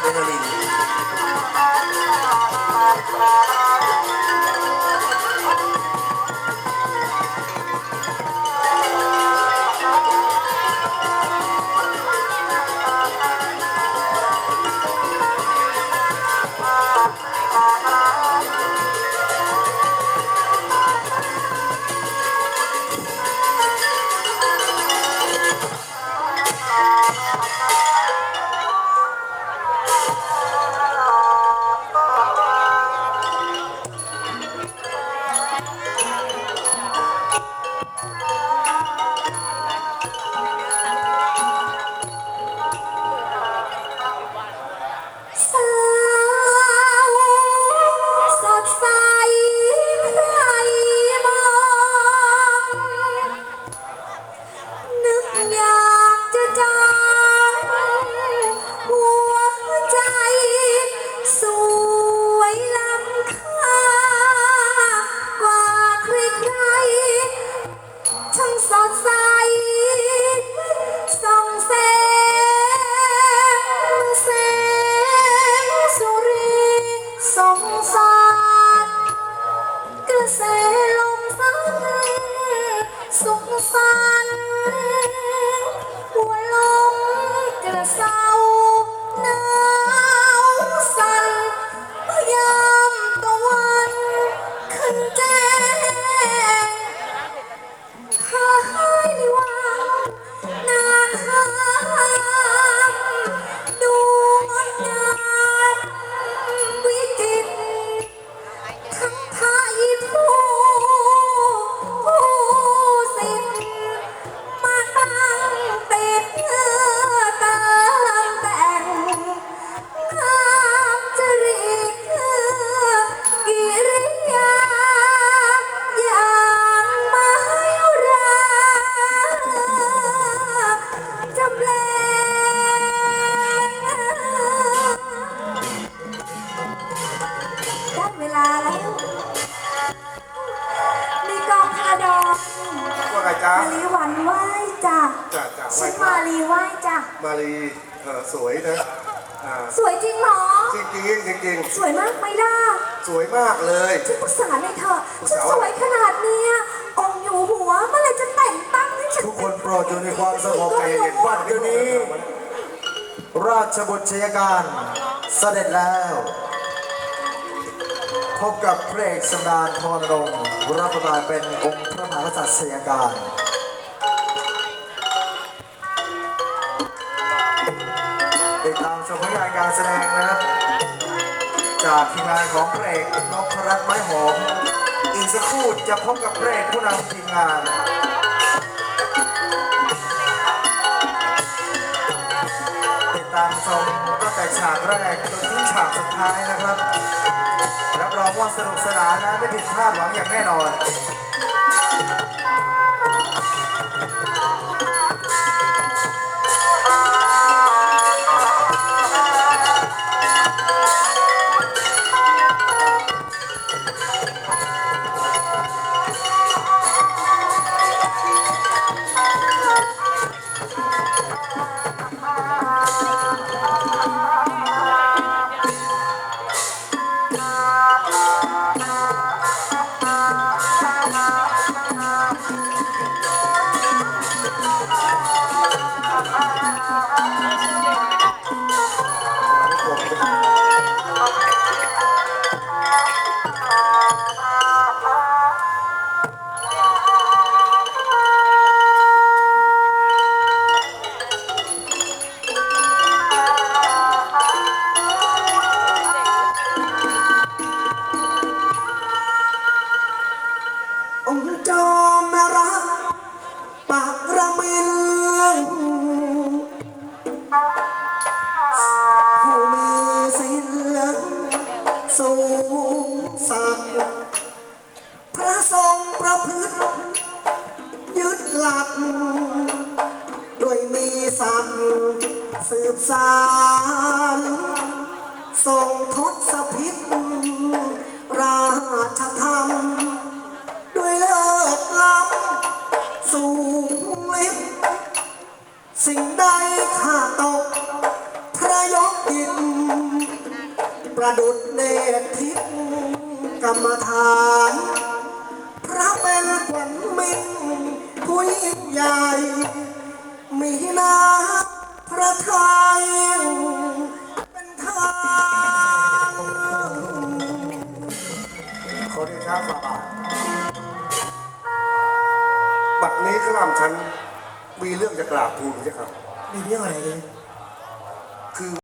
เๆช่ ไหว้ชื่อพระมาลีไหว้จ้ะ มารีเออสวยนะอ่าสวยจริงเหรอ จริงจริงจริงจริงสวยมากไหมล่ะๆสวยมากเลย ฉันปรึกษาในอยเธอะปรึกฉันษาสว่าวยขนาดเนี้ยองค์อยู่หัวเมื่อไหรจะแต่งตั้งให้ฉันทุกคนโปรดอยู่ในความสงบใจเย็นวันเดี๋ยวนี้ ราชบุตรชยการเสด็จแล้ว พบกับพระเอกสำดานพรรงค์รับบทบาทเป็นองค์พระมหากษัตริย์ชยการ ตามชมผลงานการแสดงนะครับ จากทีมงานของพระเอกนพรัตน์ไม้หอมอีกสักครู่จะพบกับพระเอกผู้นำทีมงานติดตามชมตั้งแต่ฉากแรกจนถึงฉากสุดท้ายนะครับรับรองว่าสนุกสนานนะไม่ผิดพลาดหวังอย่างแน่นอน สารทรงทศพิษราชธรรม ด้วยเลิศล้ำสูงลิบสิ่งใดข้าตก พระยกยิน ประดุดเนตรทิพกรรมฐาน พระเป็นขวัญมิ่งผู้ยิ่งใหญ่ มีนา พระไทยเป็นทางขอเดชะฝ่าบาทบัดนี้กระหล่ำฉันมีเรื่องจะกราบทูลใช่ครับ มีเรื่องอะไรเลยก